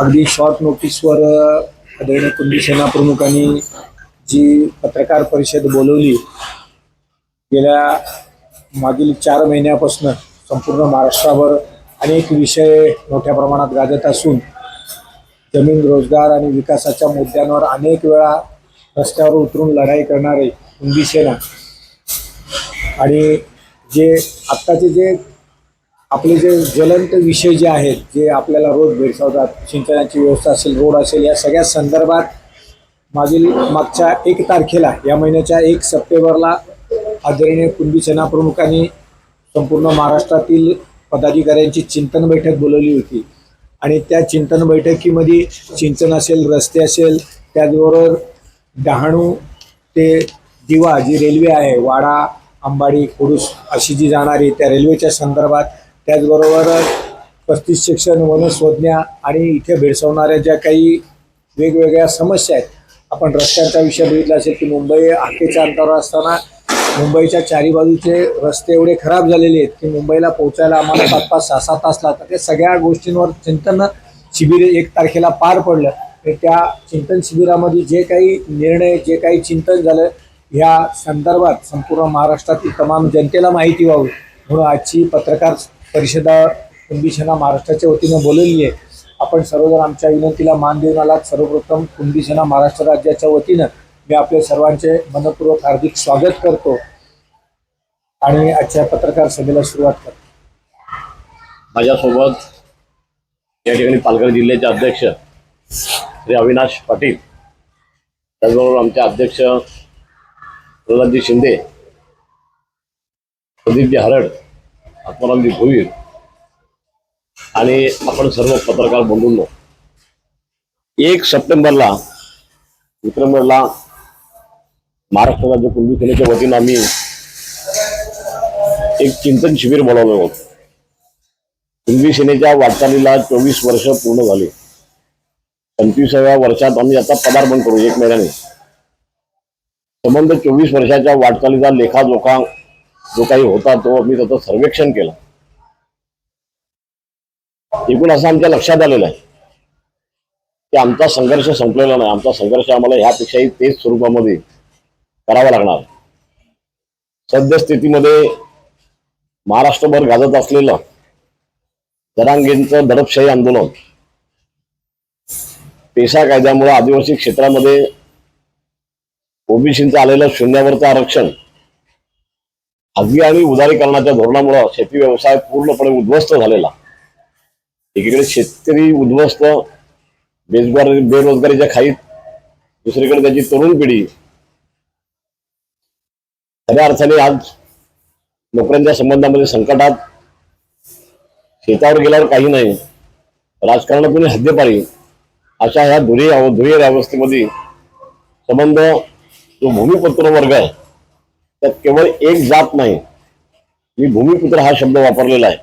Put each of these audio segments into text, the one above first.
अगदी शॉर्ट नोटीसवर अ, आदरणीय कुंडी सेना प्रमुखांनी जी पत्रकार परिषद बोलवली गेल्या मागील चार महिन्यापासून संपूर्ण महाराष्ट्रावर अनेक विषय मोठ्या प्रमाणात गाजत असून जमीन रोजगार आणि विकासाच्या मुद्द्यांवर अनेक वेळा रस्त्यावर उतरून लढाई करणारे कुंडी सेना आणि जे आत्ताचे जे आपले जे ज्वलंत विषय जे आहेत जे आपल्याला रोज भेडसावतात सिंचनाची व्यवस्था असेल रोड असेल या सगळ्या संदर्भात मागील मागच्या एक तारखेला या महिन्याच्या एक सप्टेंबरला आदरणीय कुंडी सेनाप्रमुखांनी संपूर्ण महाराष्ट्रातील पदाधिकाऱ्यांची चिंतन बैठक बोलवली होती. आणि त्या चिंतन बैठकीमध्ये सिंचन असेल रस्ते असेल त्याचबरोबर डहाणू ते दिवा जी रेल्वे आहे वाडा अंबाडी खुडूस अशी जी जाणारी त्या रेल्वेच्या संदर्भात त्याचबरोबर पस्तीस शिक्षण वनस्वज्ञा आणि इथे भेडसावणाऱ्या ज्या काही वेगवेगळ्या समस्या आहेत आपण रस्त्यांचा विषय बघितला असेल की मुंबई आखेच्या अंतरावर असताना मुंबईच्या चारी बाजूचे रस्ते एवढे खराब झालेले आहेत की मुंबईला पोहोचायला आम्हाला पाच पाच सहा सहा तास लागतात. त्या सगळ्या गोष्टींवर चिंतन शिबिर एक तारखेला पार पडलं. तर त्या चिंतन शिबिरामध्ये जे काही निर्णय जे काही चिंतन झालं ह्या संदर्भात संपूर्ण महाराष्ट्रातील तमाम जनतेला माहिती व्हावी म्हणून आजची पत्रकार परिषदा कुंभीसेना महाराष्ट्राच्या वतीनं बोलवली आहे आपण सर्वजण आमच्या विनंतीला मान देऊन आलात. सर्वप्रथम कुंभीसेना महाराष्ट्र राज्याच्या वतीनं मी आपले सर्वांचे मनपूर्वक हार्दिक स्वागत करतो आणि आजच्या पत्रकार सभेला सुरुवात करतो. माझ्यासोबत या ठिकाणी पालघर जिल्ह्याचे अध्यक्ष श्री अविनाश पाटील त्याचबरोबर आमचे अध्यक्ष प्रल्हादजी शिंदे प्रदीपजी हरड आत्मारामजी भोईर आणि आपण सर्व पत्रकार बंधूंनो एक सप्टेंबरला विक्रमगडला महाराष्ट्र राज्य कुंभी सेनेच्या वतीनं आम्ही एक चिंतन शिबिर बोलावलं होतं. कुंभी सेनेच्या वाटचालीला चोवीस वर्ष पूर्ण झाली. पंचवीसाव्या वर्षात आम्ही आता पदार्पण करू एक महिन्याने. संबंध चोवीस वर्षाच्या वाटचालीचा लेखाजोखा जो काही होता तो आम्ही त्याचं सर्वेक्षण केलं. एकूण असं आमच्या लक्षात आलेलं आहे. की आमचा संघर्ष संपलेला नाही. आमचा संघर्ष आम्हाला ह्यापेक्षाही तेच स्वरूपामध्ये करावा लागणार. सद्यस्थितीमध्ये महाराष्ट्रभर गाजत असलेलं जरांगेंचं दडपशाही आंदोलन पेशा कायद्यामुळे आदिवासी क्षेत्रामध्ये ओबीसीचं आलेलं शून्यावरचं आरक्षण खाजगी आणि उदारीकरणाच्या धोरणामुळे शेती व्यवसाय पूर्णपणे उद्ध्वस्त झालेला. एकीकडे शेतकरी उद्ध्वस्त बेरोजगार बेरोजगारीच्या खाईत दुसरीकडे त्याची तरुण पिढी. खऱ्या अर्थाने आज नोकऱ्यांच्या संबंधामध्ये संकटात शेतावर गेल्यावर काही नाही राजकारणातून हद्दपारी अशा ह्या धुरी धुरी अवस्थेमध्ये संबंध जो भूमिपुत्र वर्ग आहे त्यात केवळ एक जात नाही. मी भूमिपुत्र हा शब्द वापरलेला आहे.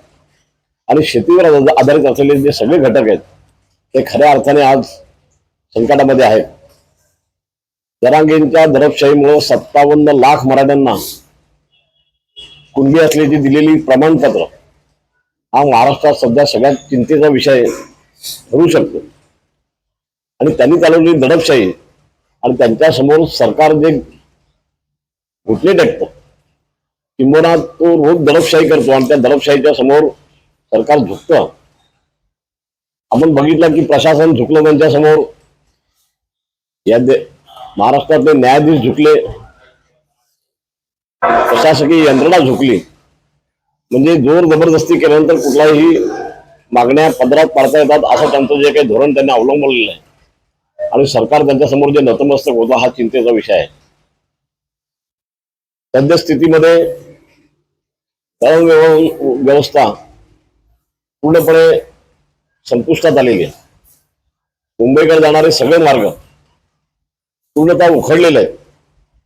आणि शेतीवर आधारित असलेले जे सगळे घटक आहेत ते खऱ्या अर्थाने आज संकटामध्ये आहेत. जरांगेंच्या दडपशाहीमुळे सत्तावन्न लाख मराठ्यांना कुणबी असल्याची दिलेली प्रमाणपत्र हा महाराष्ट्रात सध्या सगळ्यात चिंतेचा विषय ठरू शकतो. आणि त्यांनी चालवलेली दडपशाही आणि त्यांच्यासमोर सरकार जे घुटले टेकतो किंबहुना तो रोज दडपशाही करतो. आणि त्या दडपशाहीच्या समोर सरकार झुकतं. आपण बघितलं की प्रशासन झुकलं त्यांच्यासमोर. या महाराष्ट्रातले न्यायाधीश झुकले. प्रशासकीय यंत्रणा झुकली. म्हणजे जोर जबरदस्ती केल्यानंतर कुठलाही मागण्या पदरात पाडता येतात असं त्यांचं जे काही धोरण त्यांनी अवलंबलेलं आहे. आणि सरकार त्यांच्यासमोर जे नतमस्तक होतं हा चिंतेचा विषय आहे. सद्यस्थितीमध्ये दळण व्यवस्था पूर्णपणे संपुष्टात आलेली आहे. मुंबईकडे जाणारे सगळे मार्ग पूर्णतः उखडलेले आहेत.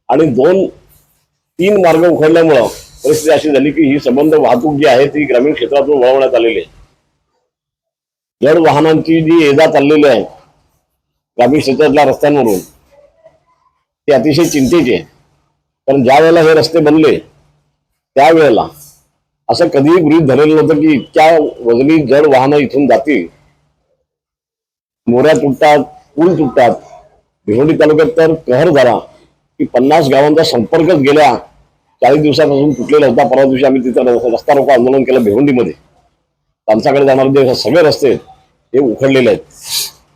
आणि दोन तीन मार्ग उखडल्यामुळं परिस्थिती अशी झाली की ही संबंध वाहतूक जी आहे ती ग्रामीण क्षेत्रातून वळवण्यात आलेली आहे. जड वाहनांची जी ये चाललेली आहे ग्रामीण क्षेत्रातल्या रस्त्यांवरून ती अतिशय चिंतेची आहे. कारण ज्या वेळेला हे रस्ते बनले त्यावेळेला असं कधीही गृहीत धरलेलं नव्हतं की इतक्या वजनी जड वाहनं इथून जातील. मोऱ्या तुटतात पूल तुटतात. भिवंडी तालुक्यात तर कहर झाला की पन्नास गावांचा संपर्कच गेल्या. चाळीस दिवसापासून तुटलेला होता. परवा दिवशी आम्ही तिथं रस्ता- रस्ता रोको आंदोलन केलं भिवंडीमध्ये. त्यांच्याकडे जाणारे जे सगळे रस्ते हे उखडलेले आहेत.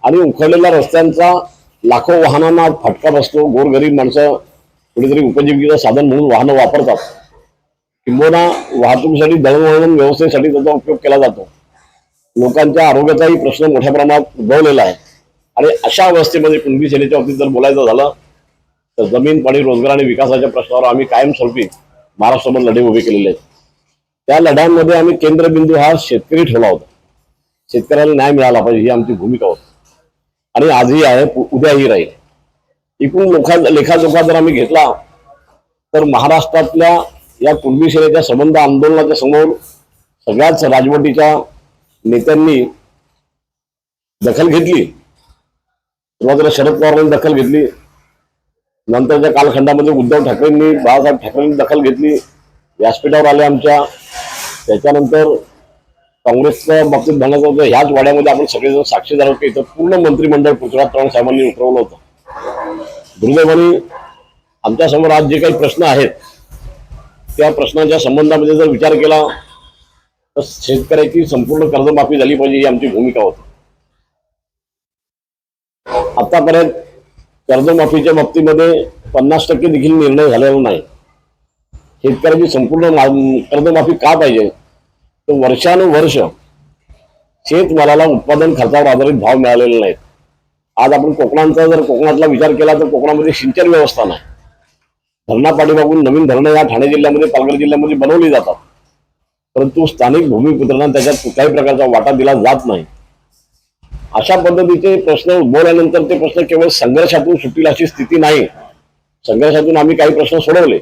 आणि उखडलेल्या रस्त्यांचा लाखो वाहनांना फटका बसतो. गोरगरीब माणसं कुठेतरी उपजीविकेचं साधन म्हणून वाहनं वापरतात. किंबहुना वाहतुकीसाठी दळणवळण व्यवस्थेसाठी त्याचा उपयोग केला जातो. लोकांच्या आरोग्याचाही प्रश्न मोठ्या प्रमाणात उद्भवलेला आहे. आणि अशा अवस्थेमध्ये कुणबी सेनेच्या बाबतीत जर बोलायचं झालं तर जमीन पाणी रोजगार आणि विकासाच्या प्रश्नावर आम्ही कायमस्वरूपी महाराष्ट्रामध्ये लढे उभे केलेले आहेत. त्या लढ्यांमध्ये आम्ही केंद्रबिंदू हा शेतकरी ठेवला होता. शेतकऱ्याला न्याय मिळाला पाहिजे ही आमची भूमिका होती. आणि आजही आहे उद्याही राहील. एकूण लोखा लेखाजोखा जर आम्ही घेतला तर महाराष्ट्रातल्या या कुणबी सेनेच्या संबंध आंदोलनाच्या समोर सगळ्याच राजवटीच्या नेत्यांनी दखल घेतली. सुरुवातीला शरद पवारांनी दखल घेतली. नंतरच्या कालखंडामध्ये उद्धव ठाकरेंनी बाळासाहेब ठाकरेंनी दखल घेतली. व्यासपीठावर आले आमच्या. त्याच्यानंतर काँग्रेसच्या बाबतीत म्हणण्याचं होतं ह्याच वाड्यामध्ये आपण सगळेजण साक्षीदार होते इथं पूर्ण मंत्रिमंडळ पृथ्वीराज चव्हाण साहेबांनी उतरवलं होतं. दुर्दैवाने आमच्यासमोर आज जे काही प्रश्न आहेत त्या प्रश्नाच्या संबंधामध्ये जर विचार केला तर शेतकऱ्याची संपूर्ण कर्जमाफी झाली पाहिजे ही आमची भूमिका होती. आतापर्यंत कर्जमाफीच्या बाबतीमध्ये पन्नास टक्के देखील निर्णय झालेला नाही. शेतकऱ्याची संपूर्ण कर्जमाफी का पाहिजे? तर वर्षानुवर्ष शेतमालाला उत्पादन खर्चावर आधारित भाव मिळालेले नाहीत. आज आपण कोकणांचा जर कोकणातला विचार केला तर कोकणामध्ये सिंचन व्यवस्था नाही. धरणा पाठीमागून नवीन धरणं या ठाणे जिल्ह्यामध्ये पालघर जिल्ह्यामध्ये बनवली जातात. परंतु स्थानिक भूमिपुत्रांना त्याच्यात कुठल्याही प्रकारचा वाटा दिला जात नाही. अशा पद्धतीचे प्रश्न उद्भवल्यानंतर ते प्रश्न केवळ संघर्षातून सुटील अशी स्थिती नाही. संघर्षातून आम्ही काही प्रश्न सोडवले.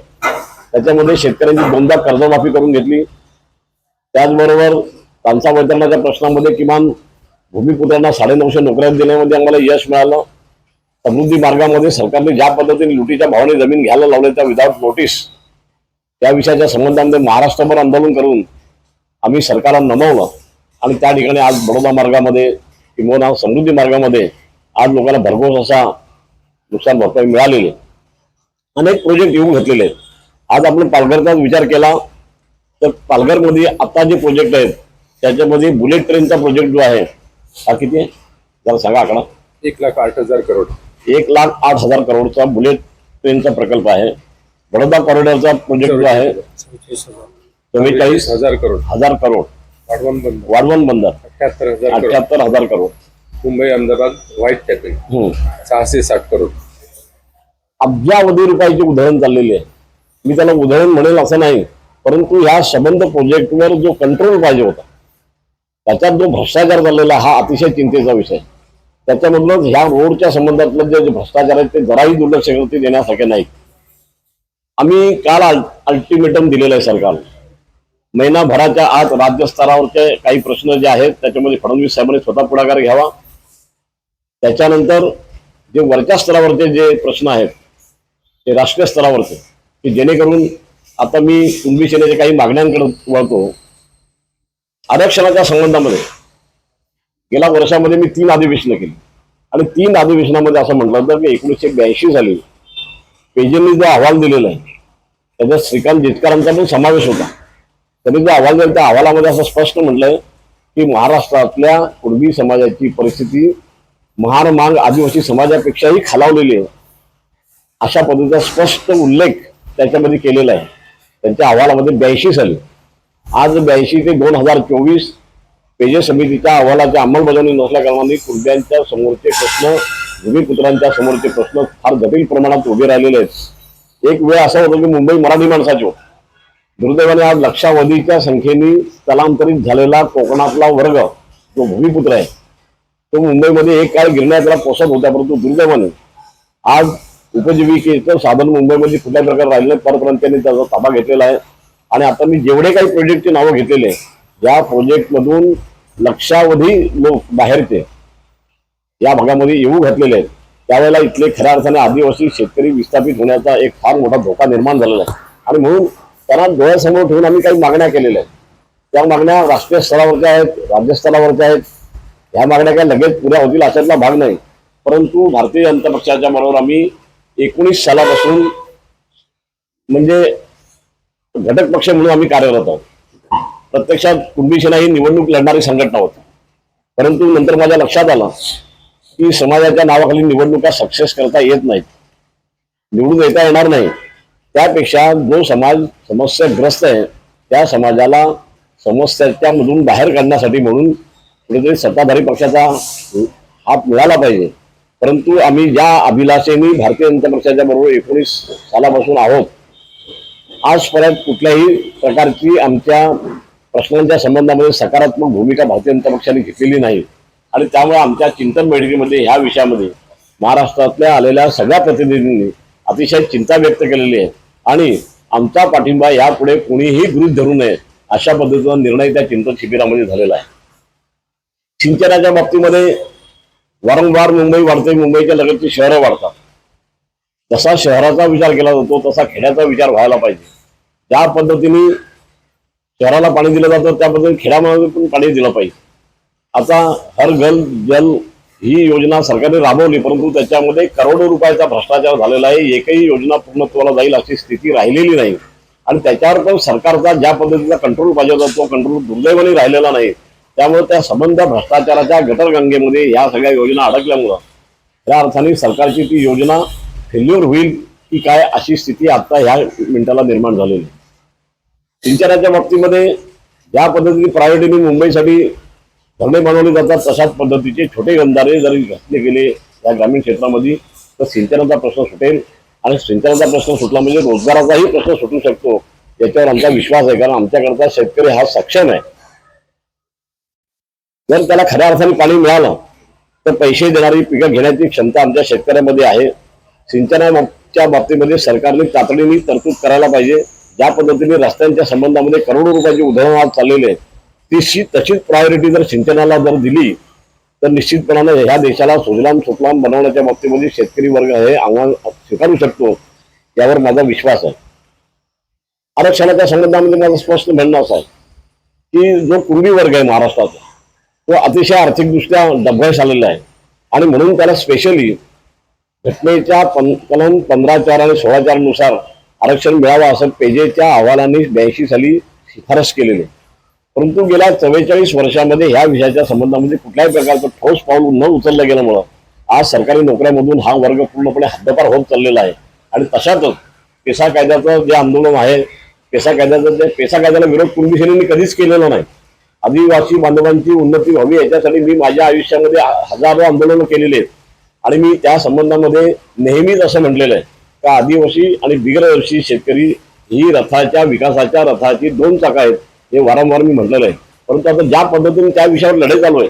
त्याच्यामध्ये शेतकऱ्यांची दोनदा कर्जमाफी करून घेतली. त्याचबरोबर तांचा वितरणाच्या प्रश्नामध्ये किमान भूमिपुत्रांना साडेनऊशे नोकऱ्या देण्यामध्ये आम्हाला यश मिळालं. समृद्धी मार्गामध्ये सरकारने ज्या पद्धतीने लुटीच्या भावाने जमीन घ्यायला लावले त्या विदाऊट नोटीस त्या विषयाच्या संबंधामध्ये महाराष्ट्रभर आंदोलन करून आम्ही सरकारला नमवलं. आणि त्या ठिकाणी आज बडोदा मार्गामध्ये किंवा समृद्धी मार्गामध्ये आज लोकांना भरघोस असा नुकसान भरपाई मिळालेली अनेक प्रोजेक्ट येऊन घेतलेले आहेत. आज आपण पालघरचा विचार केला तर पालघरमध्ये आता जे प्रोजेक्ट आहेत त्याच्यामध्ये बुलेट ट्रेनचा प्रोजेक्ट जो आहे हा किती आहे जरा सांगा आकडा. एक लाख आठ हजार करोड. एक लाख आठ हजार करोडचा बुलेट ट्रेनचा प्रकल्प आहे. बडोदा कॉरिडॉरचा प्रोजेक्ट जो आहे चव्वेचाळीस हजार करोड. हजार करोड. वाढवण बंद वाढवण बंदर. अठ्याहत्तर हजार करोड. अठ्याहत्तर हजार करोड. मुंबई अहमदाबाद व्हाईट टॅपिंग हम्म. सहाशे साठ करोड. अब्जावधी रुपयाची उधळण चाललेली आहे. मी त्याला उधळण म्हणेल असं नाही परंतु ह्या संबंध प्रोजेक्टवर जो कंट्रोल पाहिजे होता त्याच्यात जो भ्रष्टाचार झालेला हा अतिशय चिंतेचा विषय. आहे. त्याच्यामधूनच ह्या रोडच्या संबंधातलं जे भ्रष्टाचार आहेत ते जराही दुर्लक्ष करते देण्यासारखे नाही आम्ही काल अल्टिमेटम दिलेलं आहे सरकारला. महिनाभराच्या आत राज्यस्तरावरचे काही प्रश्न जे आहेत त्याच्यामध्ये फडणवीस साहेबांनी स्वतः पुढाकार घ्यावा. त्याच्यानंतर जे वरच्या स्तरावरचे जे प्रश्न आहेत ते राष्ट्रीय स्तरावरचे की जेणेकरून आता मी कुंभी सेनेच्या काही मागण्यांकडे वळतो आरक्षणाच्या संबंधामध्ये गेल्या वर्षामध्ये मी तीन अधिवेशनं केली. आणि तीन अधिवेशनामध्ये असं म्हटलं होतं की एकोणीसशे ब्याऐंशी साली पेजेंनी जो अहवाल दिलेला आहे त्याच्यात श्रीकांत जितकरांचा पण समावेश होता. त्यांनी जो अहवाल दिला त्या अहवालामध्ये असं स्पष्ट म्हटलंय की महाराष्ट्रातल्या कुणबी समाजाची परिस्थिती महार मांग आदिवासी समाजापेक्षाही खालावलेली आहे. अशा पद्धतीचा स्पष्ट उल्लेख त्याच्यामध्ये केलेला आहे. त्यांच्या अहवालामध्ये ब्याऐंशी साली आज ब्याऐंशी ते दोन हजार चोवीस पेजे समितीच्या अहवालाच्या अंमलबजावणी नसल्या कारणाने कुर्ब्यांच्या समोरचे प्रश्न भूमिपुत्रांच्या समोरचे प्रश्न फार जटिल प्रमाणात उभे राहिलेले आहेत. एक वेळ असा होतो की मुंबई मराठी माणसाची. होती दुर्दैवाने आज लक्षावधीच्या संख्येने स्थलांतरित झालेला कोकणातला वर्ग जो भूमिपुत्र आहे तो मुंबईमध्ये एक काळ गिरण्याला पोसत होता परंतु दुर्दैवाने आज उपजीविकेचं साधन मुंबईमध्ये कुठल्या प्रकारे राहिलं नाही परप्रांत्याने त्याचा ताबा घेतलेला आहे. आणि आता मी जेवढे काही प्रोजेक्टचे नावं घेतलेले आहे, या प्रोजेक्टमधून लक्षावधी लोक बाहेरचे या भागामध्ये येऊ घातलेले आहेत त्यावेळेला इथले खऱ्या अर्थाने आदिवासी शेतकरी विस्थापित होण्याचा एक फार मोठा धोका निर्माण झालेला आहे. आणि म्हणून त्यांना डोळ्यासमोर ठेवून आम्ही काही मागण्या केलेल्या आहेत. त्या मागण्या राष्ट्रीय स्तरावरच्या आहेत राज्यस्तरावरच्या आहेत. ह्या मागण्या काय लगेच पुऱ्या होतील अशातला भाग नाही. परंतु भारतीय जनता पक्षाच्या बरोबर आम्ही एकोणीस सालापासून म्हणजे घटक पक्ष म्हणून आम्ही कार्यरत आहोत. प्रत्यक्षात कुणबी सेना ही निवडणूक लढणारी संघटना होती. परंतु नंतर माझ्या लक्षात आलं की समाजाच्या नावाखाली निवडणुका सक्सेस करता येत नाहीत. निवडून येता येणार नाही. त्यापेक्षा जो समाज समस्याग्रस्त आहे त्या समाजाला समस्याच्यामधून बाहेर काढण्यासाठी म्हणून कुठेतरी सत्ताधारी पक्षाचा हात मिळाला पाहिजे. परंतु आम्ही ज्या अभिलाषेने भारतीय जनता पक्षाच्या बरोबर एकोणीस सालापासून आहोत आजपर्यंत कुठल्याही प्रकारची आमच्या प्रश्नांच्या संबंधामध्ये सकारात्मक भूमिका भारतीय जनता पक्षाने घेतलेली नाही. आणि त्यामुळे आमच्या चिंतन बैठकीमध्ये ह्या विषयामध्ये महाराष्ट्रातल्या आलेल्या सगळ्या प्रतिनिधींनी अतिशय चिंता व्यक्त केलेली आहे. आणि आमचा पाठिंबा यापुढे कोणीही गृहीत धरू नये अशा पद्धतीचा निर्णय त्या चिंतन शिबिरामध्ये झालेला आहे. सिंचनाच्या बाबतीमध्ये वारंवार मुंबई वाढते मुंबईच्या लगतची शहरं वाढतात. जसा शहराचा विचार केला जातो तसा खेड्याचा विचार व्हायला पाहिजे. ज्या पद्धतीने शहराला पाणी दिलं जातं त्या पद्धतीने खेड्यामध्ये पण पाणी दिलं पाहिजे. आता हर घल जल ही योजना सरकारने राबवली परंतु त्याच्यामध्ये करोडो रुपयाचा भ्रष्टाचार झालेला आहे. एकही योजना पूर्णत्वाला जाईल अशी स्थिती राहिलेली नाही. आणि त्याच्यावर पण सरकारचा ज्या पद्धतीचा कंट्रोल पाहिजे होता तो कंट्रोल दुर्दैवाने राहिलेला नाही. त्यामुळे त्या संबंध भ्रष्टाचाराच्या गटरगंगेमध्ये या सगळ्या योजना अडकल्यामुळं त्या अर्थाने सरकारची ती योजना फेल्युअर होईल. की काय अशी स्थिती आता ह्या मिनिटाला निर्माण झालेली सिंचनाच्या बाबतीमध्ये ज्या पद्धतीने प्रायोरिटीने मुंबईसाठी धरणे बनवले जातात तशाच पद्धतीचे छोटे गंधारे जरी घातले गेले या ग्रामीण क्षेत्रामध्ये तर सिंचनाचा प्रश्न सुटेल. आणि सिंचनाचा प्रश्न सुटला म्हणजे रोजगाराचाही प्रश्न सुटू शकतो. याच्यावर आमचा विश्वास आहे कारण आमच्याकरता शेतकरी हा सक्षम आहे. जर त्याला खऱ्या अर्थाने पाणी मिळालं तर पैसे देणारी पिकं घेण्याची क्षमता आमच्या शेतकऱ्यामध्ये आहे. त्या बाबतीमध्ये सरकारने तातडीने तरतूद करायला पाहिजे. ज्या पद्धतीने रस्त्यांच्या संबंधामध्ये करोडो रुपयाची उधळण आज चाललेली आहे ती तशीच प्रायोरिटी जर सिंचनाला जर दिली तर निश्चितपणाने ह्या देशाला सुजलाम सुफलाम बनवण्याच्या बाबतीमध्ये शेतकरी वर्ग हे आव्हान स्वीकारू शकतो यावर माझा विश्वास आहे. आरक्षणाच्या संबंधामध्ये माझं स्पष्ट म्हणणं असं आहे की जो कुणबी वर्ग आहे महाराष्ट्राचा तो अतिशय आर्थिकदृष्ट्या डबघाईस आलेला आहे. आणि म्हणून त्याला स्पेशली घटनेच्या पं कलम पंधरा चार आणि सोळा चारनुसार आरक्षण मिळावं असं पेजेच्या अहवालाने ब्याऐंशी साली शिफारस केलेली. परंतु गेल्या चव्वेचाळीस वर्षामध्ये ह्या विषयाच्या संबंधामध्ये कुठल्याही प्रकारचं ठोस पाऊल न उचललं गेल्यामुळं आज सरकारी नोकऱ्यामधून हा वर्ग पूर्णपणे हद्दपार होत चाललेला आहे. आणि तशातच पेसा कायद्याचं जे आंदोलन आहे पेसा कायद्याचं जे पेसा कायद्याला विरोध कुणबी सेनेने कधीच केलेला नाही. आदिवासी बांधवांची उन्नती व्हावी याच्यासाठी मी माझ्या आयुष्यामध्ये हजारो आंदोलनं केलेली आहेत. आणि मी त्या संबंधामध्ये नेहमीच असं म्हटलेलं आहे का आदिवासी आणि बिगरवर्षी शेतकरी ही रथाच्या विकासाच्या रथाची दोन चाकं आहेत हे वारंवार मी म्हटलेलं आहे. परंतु आता ज्या पद्धतीने त्या विषयावर लढाई चालू आहे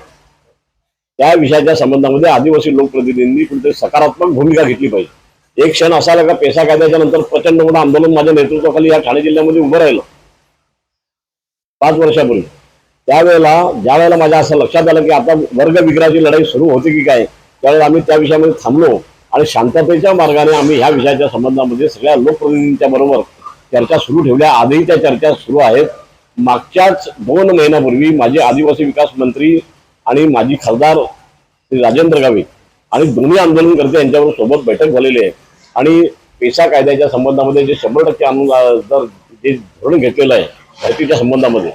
त्या विषयाच्या संबंधामध्ये आदिवासी लोकप्रतिनिधींनी कुठेतरी सकारात्मक भूमिका घेतली पाहिजे. एक क्षण असा आला का पेसा कायद्याच्या नंतर प्रचंड मोठं आंदोलन माझ्या नेतृत्वाखाली या ठाणे जिल्ह्यामध्ये उभं राहिलं. पाच वर्षापूर्वी. त्यावेळेला ज्या वेळेला माझ्या असं लक्षात आलं की आता वर्ग विग्रहाची लढाई सुरू होती की काय त्यावेळेस आम्ही त्या विषयामध्ये थांबलो आणि शांततेच्या मार्गाने आम्ही ह्या विषयाच्या संबंधामध्ये सगळ्या लोकप्रतिनिधींच्या बरोबर चर्चा सुरू ठेवल्या. आजही त्या चर्चा सुरू आहेत. मागच्याच दोन महिन्यापूर्वी माझे आदिवासी विकास मंत्री आणि माजी खासदार श्री राजेंद्र गावित आणि दोन्ही आंदोलनकर्ते यांच्याबरोबर सोबत बैठक झालेली आहे. आणि पेसा कायद्याच्या संबंधामध्ये जे शंभर टक्के अनुदान जे धोरण घेतलेलं आहे भरतीच्या संबंधामध्ये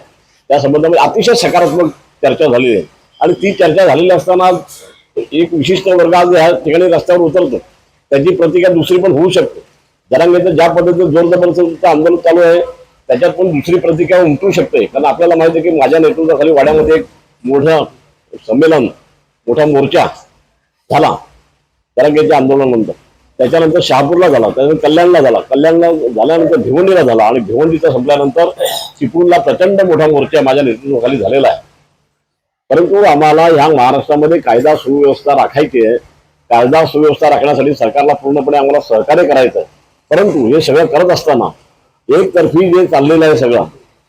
त्या संबंधामध्ये अतिशय सकारात्मक चर्चा झालेली आहे. आणि ती चर्चा झालेली असताना एक विशिष्ट वर्ग आज ह्या ठिकाणी रस्त्यावर उतरतो. त्याची प्रतिक्रिया दुसरी पण होऊ शकते. जरांगेचं ज्या पद्धतीनं जोर जबरदस्त आंदोलन चालू आहे त्याच्यात पण दुसरी प्रतिक्रिया उमटू शकते. कारण आपल्याला माहिती आहे की माझ्या नेतृत्वाखाली वाड्यामध्ये एक मोठं संमेलन मोठा मोर्चा झाला. जरांगेच्या आंदोलनानंतर त्याच्यानंतर शहापूरला झाला त्यानंतर कल्याणला झाला. कल्याणला झाल्यानंतर भिवंडीला झाला. आणि भिवंडीचा संपल्यानंतर चिपळूणला प्रचंड मोठा मोर्चा माझ्या नेतृत्वाखाली झालेला आहे. परंतु आम्हाला ह्या महाराष्ट्रामध्ये कायदा सुव्यवस्था राखायची आहे. कायदा सुव्यवस्था राखण्यासाठी सरकारला पूर्णपणे आम्हाला सहकार्य करायचं आहे परंतु हे सगळं करत असताना एकतर्फी जे चाललेलं आहे सगळं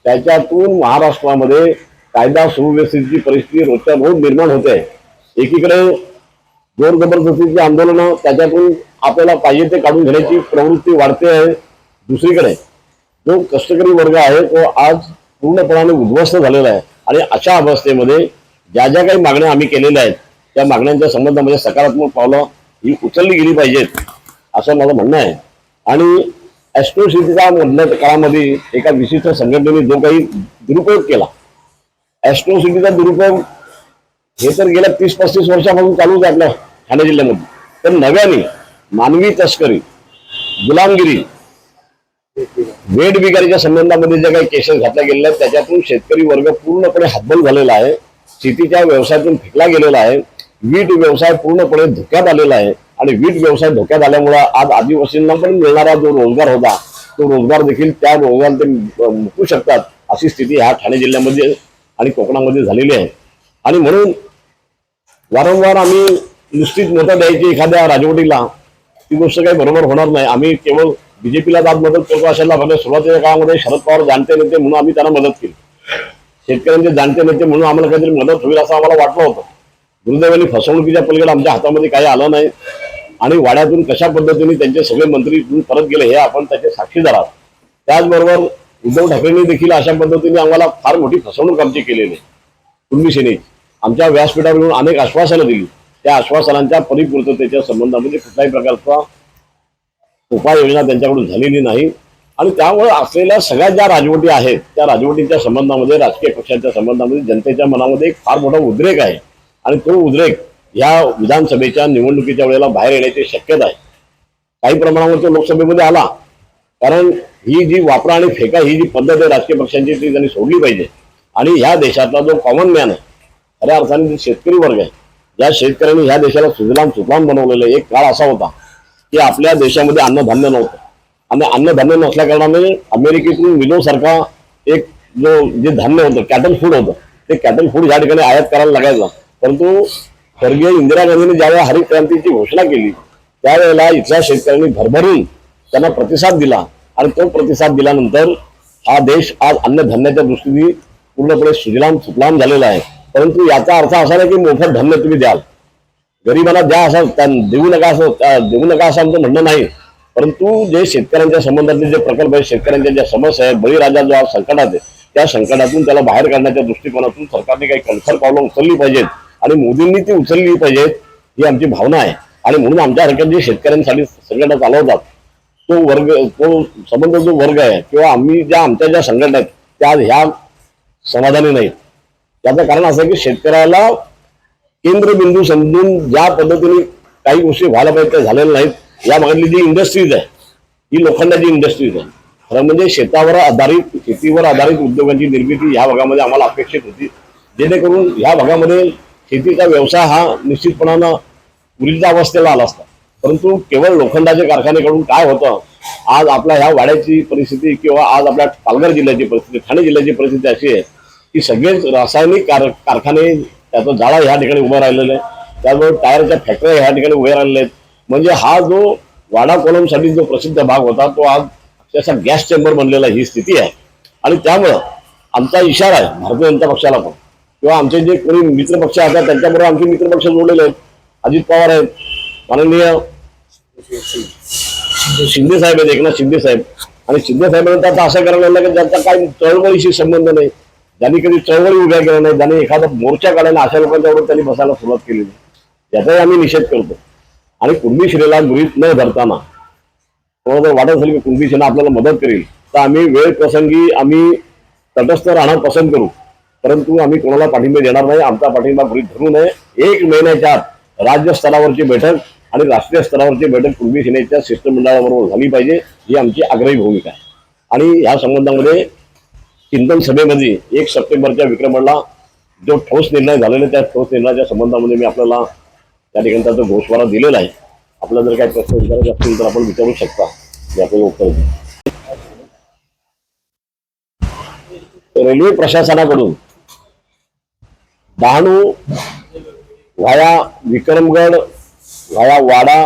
त्याच्यातून महाराष्ट्रामध्ये कायदा सुव्यवस्थेची परिस्थिती रोजच्या रोज निर्माण होते. आहे एकीकडे जोर जबरदस्तीची आंदोलनं त्याच्यातून आपल्याला पाहिजे ते काढून घेण्याची प्रवृत्ती वाढते आहे. दुसरीकडे जो कष्टकरी वर्ग आहे तो आज पूर्णपणाने उद्ध्वस्त झालेला आहे. आणि अशा अवस्थेमध्ये ज्या ज्या काही मागण्या आम्ही केलेल्या आहेत त्या मागण्यांच्या संबंधामध्ये म्हणजे सकारात्मक पावलं ही उचलली गेली पाहिजेत असं माझं म्हणणं आहे. आणि ॲस्ट्रोसिटीच्या मधल्या काळामध्ये एका विशिष्ट संघटनेने जो काही दुरुपयोग केला ॲस्ट्रोसिटीचा दुरुपयोग हे तर गेल्या तीस पस्तीस वर्षापासून चालूच झालं ठाणे जिल्ह्यामध्ये. तर नव्याने मानवी तस्करी गुलामगिरी वेट बिगारीच्या संबंधामध्ये ज्या काही केसेस घातल्या गेलेल्या आहेत त्याच्यातून शेतकरी वर्ग पूर्णपणे हातबल झालेला आहे. शेतीच्या व्यवसायातून फेकला गेलेला आहे. वीट व्यवसाय पूर्णपणे धोक्यात आलेला आहे आणि वीट व्यवसाय धोक्यात आल्यामुळे आज आदिवासींना पण मिळणारा जो रोजगार होता तो रोजगार देखील त्या रोजगार ते मुकू शकतात अशी स्थिती ह्या ठाणे जिल्ह्यामध्ये आणि कोकणामध्ये झालेली आहे. आणि म्हणून वारंवार आम्ही नुसतीच मतं द्यायची एखाद्या राजवटीला ती गोष्ट काही बरोबर होणार नाही. आम्ही केवळ बीजेपीला जात मदत करतो अशाला सुरुवातीच्या काळामध्ये शरद पवार जाणते नेते म्हणून आम्ही त्यांना मदत केली. शेतकऱ्यांचे जाणते नेते म्हणून आम्हाला काहीतरी मदत होईल असं आम्हाला वाटलं होतं. दुर्दैवाने फसवणुकीच्या पलीकडे आमच्या हातामध्ये काही आलं नाही. आणि वाड्यातून कशा पद्धतीने त्यांचे सगळे मंत्री इथून परत गेले हे आपण त्याचे साक्षीदार आहात त्याचबरोबर उद्धव ठाकरेंनी देखील अशा पद्धतीने आम्हाला फार मोठी फसवणूक आमची केलेली आहे. सेनेची. आमच्या व्यासपीठावर येऊन अनेक आश्वासनं दिली. त्या आश्वासनांच्या परिपूर्ततेच्या संबंधामध्ये कुठल्याही प्रकारचा उपाययोजना त्यांच्याकडून झालेली नाही. आणि त्यामुळे असलेल्या सगळ्या ज्या राजवटी आहेत त्या राजवटीच्या संबंधामध्ये राजकीय पक्षांच्या संबंधामध्ये जनतेच्या मनामध्ये एक फार मोठा उद्रेक आहे. आणि तो उद्रेक या विधानसभेच्या निवडणुकीच्या वेळेला बाहेर येण्याची शक्यता आहे. काही प्रमाणावर तो लोकसभेमध्ये आला. कारण ही जी वापरा आणि फेका ही जी पद्धत आहे राजकीय पक्षांची ती त्यांनी सोडली पाहिजे. आणि ह्या देशातला जो कॉमन मॅन आहे खऱ्या अर्थाने जो शेतकरी वर्ग आहे. या शेतकऱ्यांनी ह्या देशाला सुजलाम सुफलाम बनवलेलं एक काळ असा होता की आपल्या देशामध्ये अन्नधान्य नव्हतं. आणि अन्नधान्य नसल्या कारणाने अमेरिकेतून विनोसारखा एक जो जे धान्य होतं कॅटल फूड होतं ते कॅटल फूड या ठिकाणी आयात करायला लागायचं. परंतु स्वर्गीय इंदिरा गांधींनी ज्यावेळेला हरित क्रांतीची घोषणा केली त्यावेळेला इथल्या शेतकऱ्यांनी भरभरून त्यांना प्रतिसाद दिला आणि तो प्रतिसाद दिल्यानंतर हा देश आज अन्नधान्याच्या दृष्टीने पूर्णपणे सुजलाम सुफलाम झालेला आहे. परंतु याचा अर्थ असा नाही की मोफत धान्य तुम्ही द्याल. गरिबाला द्या असं त्या- देऊ नका असं देऊ नका असं आमचं म्हणणं नाही. परंतु जे शेतकऱ्यांच्या संबंधातले जे प्रकल्प आहेत शेतकऱ्यांच्या ज्या समस्या आहेत बळीराजा जो आज संकटात आहे त्या संकटातून त्याला बाहेर काढण्याच्या दृष्टिकोनातून सरकारने काही कणखर पावलं उचलली पाहिजेत आणि मोदींनी ती उचलली पाहिजेत ही आमची भावना आहे. आणि म्हणून आमच्यासारख्या जे शेतकऱ्यांसाठी संघटना चालवतात तो वर्ग तो संबंध जो वर्ग आहे किंवा आम्ही ज्या आमच्या ज्या संघटना आहेत त्या ह्या समाधानी नाहीत. त्याचं कारण असं आहे की शेतकऱ्याला केंद्रबिंदू समजून ज्या पद्धतीने काही गोष्टी व्हायला पाहिजे त्या झालेल्या नाहीत. या भागातली जी इंडस्ट्रीज आहे ही लोखंडाची इंडस्ट्रीज आहे. खरं म्हणजे शेतावर आधारित शेतीवर आधारित उद्योगांची निर्मिती ह्या भागामध्ये आम्हाला अपेक्षित होती. जेणेकरून ह्या भागामध्ये शेतीचा व्यवसाय हा निश्चितपणानं उरीच्या अवस्थेला आला असता. परंतु केवळ लोखंडाच्या कारखान्याकडून काय होतं आज आपल्या ह्या वाड्याची परिस्थिती किंवा आज आपल्या पालघर जिल्ह्याची परिस्थिती ठाणे जिल्ह्याची परिस्थिती अशी आहे की सगळेच रासायनिक कार कारखाने त्याचं जाळा ह्या ठिकाणी उभं राहिलेलं आहे. त्याचबरोबर टायरच्या फॅक्टऱ्या ह्या ठिकाणी उभ्या राहिलेल्या आहेत. म्हणजे हा जो वाडा कोलमसाठी जो प्रसिद्ध भाग होता तो आज अक्षरशः गॅस चेंबर बनलेला ही स्थिती आहे. आणि त्यामुळं आमचा इशारा आहे भारतीय जनता पक्षाला पण. किंवा आमचे जे कोणी मित्रपक्ष आहेत त्यांच्याबरोबर आमचे मित्रपक्ष जोडलेले आहेत. अजित पवार आहेत माननीय शिंदे साहेब आहेत एकनाथ शिंदे साहेब. आणि शिंदे साहेबांनी आता असं करायला लागलं की ज्यांचा काही चळवळीशी संबंध नाही ज्यांनी कधी चळवळी उभ्या केल्या नाही ज्यांनी एखादा मोर्चा काढायला अशा लोकांच्याबरोबर त्यांनी बसायला सुरुवात केली याचाही आम्ही निषेध करतो. आणि कुणबी गृहित न धरताना कोणाला जर वाटत असेल की कुणबी आपल्याला मदत करेल तर आम्ही वेळ प्रसंगी आम्ही तटस्थ राहणं पसंत करू. परंतु आम्ही कोणाला पाठिंबा देणार नाही आमचा पाठिंबा गृहित धरू नये. एक महिन्याच्या आत राज्य स्तरावरची बैठक आणि राष्ट्रीय स्तरावरची बैठक कुणबी सेनेच्या शिष्टमंडळाबरोबर झाली पाहिजे ही आमची आग्रही भूमिका आहे. आणि या संबंधामध्ये चिंतन सभेमध्ये एक सप्टेंबरच्या विक्रमणला जो ठोस निर्णय झालेला त्या ठोस निर्णयाच्या संबंधामध्ये मी आपल्याला त्या ठिकाणी त्याचा घोषवारा दिलेला आहे आपला जर काही प्रश्न विचारायचे असतील तर आपण विचारू शकता मी आपल्याला उत्तर रेल्वे प्रशासनाकडून Dahanu via Vikramgad via Wada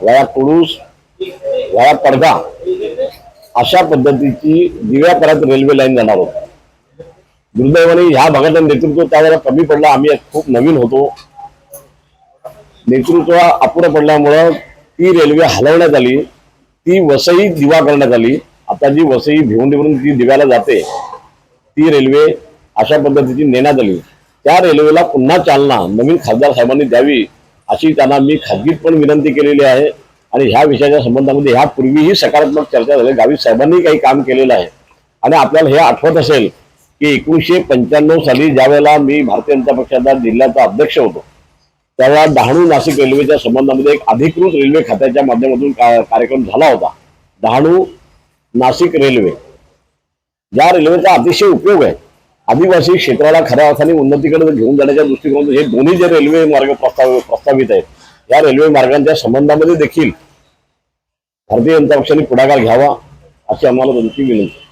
via Kudus via Padgha अशा पद्धतीची दिव्यापर्यंत रेल्वे लाईन जाणार होती. दुर्दैवाने ह्या भागातलं नेतृत्व त्यावेळेला कमी पडलं. आम्ही खूप नवीन होतो. नेतृत्व अपुरं पडल्यामुळं ती रेल्वे हलवण्यात आली. ती वसई दिवा करण्यात आली. आता जी वसई भिवंडीवरून जी दिव्याला जाते ती रेल्वे अशा पद्धतीची नेण्यात आली. त्या रेल्वेला पुन्हा चालना नवीन खासदार साहेबांनी द्यावी अशी त्यांना मी खाजगीत पण विनंती केलेली आहे. आणि ह्या विषयाच्या संबंधामध्ये ह्यापूर्वीही सकारात्मक चर्चा झाली. गावी साहेबांनी काही काम केलेलं आहे. आणि आपल्याला हे आठवत असेल की एकोणीसशे पंच्याण्णव साली ज्यावेळेला मी भारतीय जनता पक्षाचा जिल्ह्याचा अध्यक्ष होतो त्याला डहाणू नाशिक रेल्वेच्या संबंधामध्ये एक अधिकृत रेल्वे खात्याच्या माध्यमातून का- कार्यक्रम झाला होता. डहाणू नाशिक रेल्वे. या रेल्वेचा अतिशय उपयोग आहे. आदिवासी क्षेत्राला खऱ्या अर्थाने उन्नतीकडे घेऊन जाण्याच्या दृष्टिकोनातून हे दोन्ही जे रेल्वे मार्ग प्रस्ताव प्रस्तावित आहेत या रेल्वे मार्गांच्या संबंधामध्ये देखील भारतीय जनता पक्षाने पुढाकार घ्यावा अशी आम्हाला त्यांची विनंती.